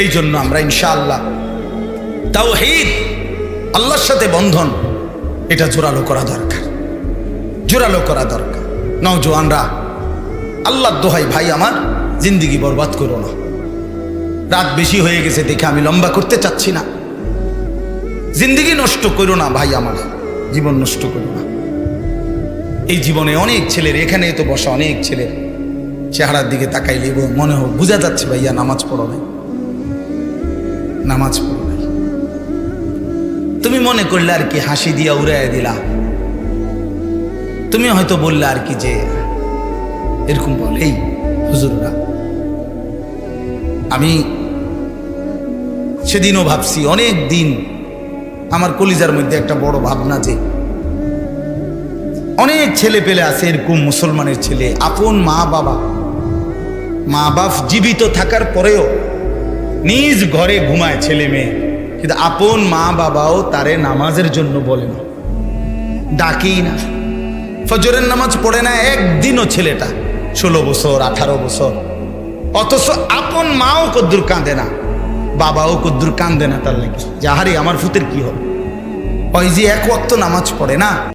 এই জন্য আমরা ইনশাআল্লাহ তাও হিদ আল্লাহর সাথে বন্ধন, এটা জোরালো করা দরকার। জোরালো করা দরকার। নওজোয়ানরা আল্লাহ দোহাই ভাই আমার, জিন্দিগি বরবাদ করো না। রাত বেশি হয়ে গেছে দেখে আমি লম্বা করতে চাচ্ছি না। জিন্দিগি নষ্ট করো না ভাই আমার, জীবন নষ্ট করো না। এই জীবনে অনেক ছেলের, এখানে তো বসা অনেক ছেলের। চেহারার দিকে তাকাইলে মনে হোক বোঝা যাচ্ছে ভাইয়া নামাজ পড়ো নাই। নামাজ পড়ো তুমি মনে করলে আর কি হাসি দিয়া উড়াইয়া দিলা। তুমি হয়তো বললে আর কি যে, এরকম বল, এই হুজুররা, আমি সেদিনও ভাবছি, অনেক দিন আমার কলিজার মধ্যে একটা বড় ভাবনা যে, অনেক ছেলে পেলে আছে এরকম মুসলমানের ছেলে, আপন মা বাবা। মা বাপ জীবিত থাকার পরেও নিজ ঘরে ঘুমায় ছেলে মেয়ে। কিন্তু আপন মা বাবাও তারে নামাজের জন্য বলে না। ডাকেই না। ফজরের নামাজ পড়ে না একদিনও ছেলেটা। ষোলো বছর, আঠারো বছর। অথচ আপন মাও কদ্দুর কাঁদে না। বাবাও কদ্দুর কাঁদে না তার লেগে। যাহারে আমার ফুতের কি হবে? ওই যে এক ওয়াক্ত নামাজ পড়ে না।